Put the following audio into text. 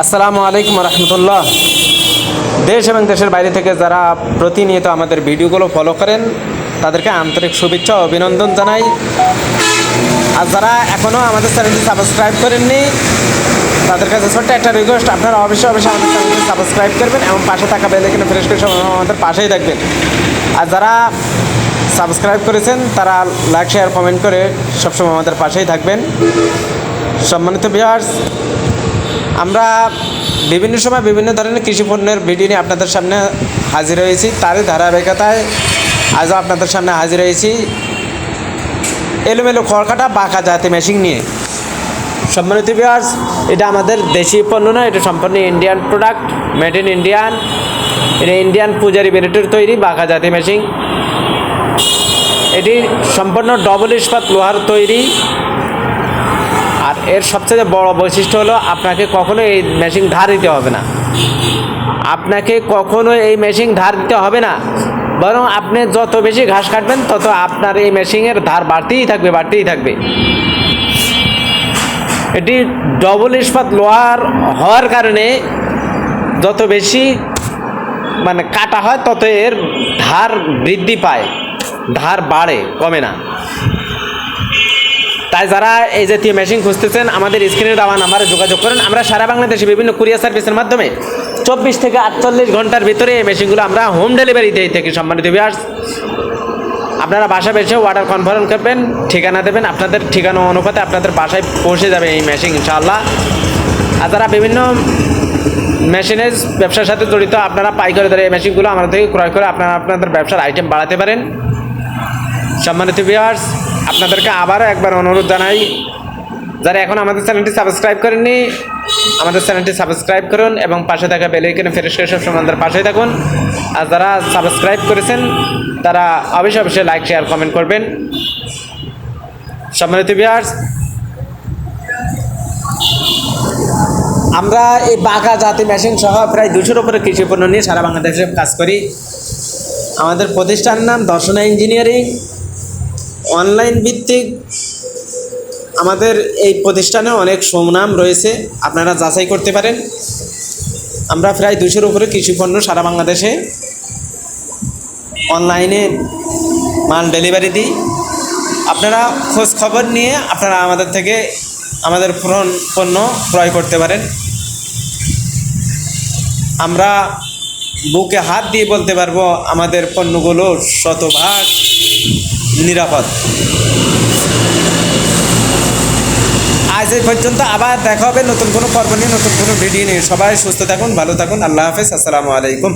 আসসালামু আলাইকুম রহমতুল্লাহ। দেশ এবং দেশের বাইরে থেকে যারা প্রতিনিয়ত আমাদের ভিডিওগুলো ফলো করেন, তাদেরকে আন্তরিক শুভেচ্ছা অভিনন্দন জানাই। আর যারা এখনও আমাদের চ্যানেলটি সাবস্ক্রাইব করেননি, তাদের কাছে ছোট্ট একটা রিকোয়েস্ট আপনারা অবশ্যই অবশ্যই আমাদের চ্যানেলটি সাবস্ক্রাইব করবেন এবং পাশে থাকা বেল এখানে ফ্রেশ করে আমাদের পাশেই থাকবেন। আর যারা সাবস্ক্রাইব করেছেন, তারা লাইক শেয়ার কমেন্ট করে সবসময় আমাদের পাশেই থাকবেন। সম্মানিত বিহার্স আমরা বিভিন্ন সময় বিভিন্ন ধরনের কৃষি পণ্যের ভিডিও নিয়ে আপনাদের সামনে হাজির হয়েছি। তারই ধারাবাহিকতায় আজও আপনাদের সামনে হাজির হয়েছি। এলোমেলো খড়কাটা বাঁকা জাতি মেশিন নিয়ে। সম্মানিত বিহার্স এটা আমাদের দেশি পণ্য নয় এটা সম্পূর্ণ Indian product made in Indian এটা ইন্ডিয়ান পূজারি বেরেটের তৈরি বাঁকা জাতি মেশিন এটি সম্পূর্ণ ডবল ইস্পাত লোহার তৈরি। আর এর সবচেয়ে বড় বৈশিষ্ট্য হলো আপনাকে কখনো এই মেশিন ধার দিতে হবে না। আপনাকে কখনো এই মেশিন ধার দিতে হবে না। বরং আপনি যত বেশি ঘাস কাটবেন, তত আপনার এই মেশিনের ধার বাড়তেই থাকবে বাড়তেই থাকবে। এটি ডবল ইস্পাত লোহার হওয়ার কারণে যত বেশি মানে কাটা হয়, তত এর ধার বৃদ্ধি পায়। ধার বাড়ে, কমে না। তাই যারা এই জাতীয় মেশিন খুঁজতেছেন, আমাদের স্ক্রিনে দেওয়া নাম্বারে যোগাযোগ করেন। আমরা সারা বাংলাদেশে বিভিন্ন কুরিয়ার সার্ভিসের মাধ্যমে চব্বিশ থেকে আটচল্লিশ ঘণ্টার ভিতরে এই মেশিনগুলো আমরা হোম ডেলিভারি দিয়ে থাকি, সম্মানিত বিয়ার্স আপনারা বাসা বেসে অর্ডার কনফার্ম করবেন, ঠিকানা দেবেন, আপনাদের ঠিকানা অনুপাতে আপনাদের বাসায় পৌঁছে যাবে এই মেশিন ইনশাআল্লাহ। আর যারা বিভিন্ন মেশিনের ব্যবসার সাথে জড়িত, আপনারা পাইকারি দরে এই মেশিনগুলো আমাদের থেকে ক্রয় করে আপনারা আপনাদের ব্যবসার আইটেম বাড়াতে পারেন। সম্মানিত ভিউয়ার্স আপনাদেরকে আবারও একবার অনুরোধ জানাই, যারা এখন আমাদের চ্যানেলটি সাবস্ক্রাইব করেননি, আমাদের চ্যানেলটি সাবস্ক্রাইব করুন এবং পাশে থাকা বেল আইকনে ফেরেশ করে সবসময় আমাদের পাশেই থাকুন। আর যারা সাবস্ক্রাইব করেছেন, তারা অবশ্যই অবশ্যই লাইক শেয়ার কমেন্ট করবেন। সম্মানিত ভিউয়ার্স আমরা এই বাঘা জাতি মেশিন সহ প্রায় দুশোর উপরে কৃষি পণ্য নিয়ে সারা বাংলাদেশে কাজ করি। আমাদের প্রতিষ্ঠান নাম দর্শনা ইঞ্জিনিয়ারিং অনলাইন ভিত্তিক আমাদের এই প্রতিষ্ঠানে অনেক সুনাম রয়েছে। আপনারা যাচাই করতে পারেন। আমরা প্রায় দুশোর উপরে কৃষি পণ্য সারা বাংলাদেশে অনলাইনে মাল ডেলিভারি দিই। আপনারা খোঁজ খবর নিয়ে আপনারা আমাদের থেকে আমাদের পণ্য ক্রয় করতে পারেন। আমরা বুকে হাত দিয়ে বলতে পারব, আমাদের পণ্যগুলো শতভাগ নিরাপদ। আজ এই পর্যন্ত আবার দেখা হবে নতুন কোনো পর্ব নিয়ে, নতুন কোনো ভিডিও নিয়ে। সবাই সুস্থ থাকুন, ভালো থাকুন, আল্লাহ হাফেজ, আসসালামু আলাইকুম।